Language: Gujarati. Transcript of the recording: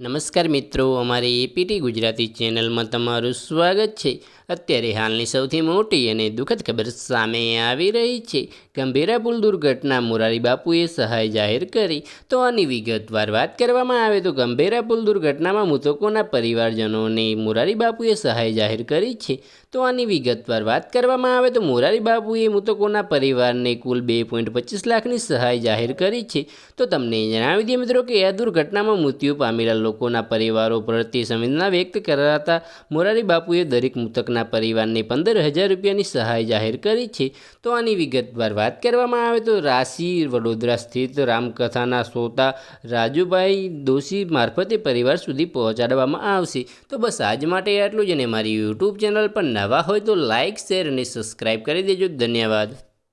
નમસ્કાર મિત્રો, અમારી એપીટી ગુજરાતી ચેનલમાં તમારું સ્વાગત છે. અત્યારે હાલની સૌથી મોટી અને દુઃખદ ખબર સામે આવી રહી છે. ગંભીરા પુલ દુર્ઘટના મોરારી બાપુએ સહાય જાહેર કરી. તો આની વિગતવાર વાત કરવામાં આવે તો ગંભીરા પુલ દુર્ઘટનામાં મૃતકોના પરિવારજનોને મોરારી બાપુએ સહાય જાહેર કરી છે. તો આની વિગતવાર વાત કરવામાં આવે તો મોરારી બાપુએ મૃતકોના પરિવારને કુલ બે પોઈન્ટ પચીસ લાખની સહાય જાહેર કરી છે. તો તમને જણાવી દઈએ મિત્રો કે આ દુર્ઘટનામાં મૃત્યુ પામેલા લોકોના પરિવારો પ્રત્યે સંવેદના વ્યક્ત કરાતા મોરારી બાપુએ દરેક મૃતકના પરિવારને પંદર હજાર રૂપિયાની સહાય જાહેર કરી છે. તો આની વિગતવાર વાત કરવામાં આવે તો રાશિ, વડોદરા સ્થિત રામકથાના શ્રોતા રાજુભાઈ દોશી મારફતે પરિવાર સુધી પહોંચાડવામાં આવશે. તો બસ આજ માટે આટલું જ અને મારી યુટ્યુબ ચેનલ પર નવા હોય તો લાઇક શેર અને સબસ્ક્રાઈબ કરી દેજો. ધન્યવાદ.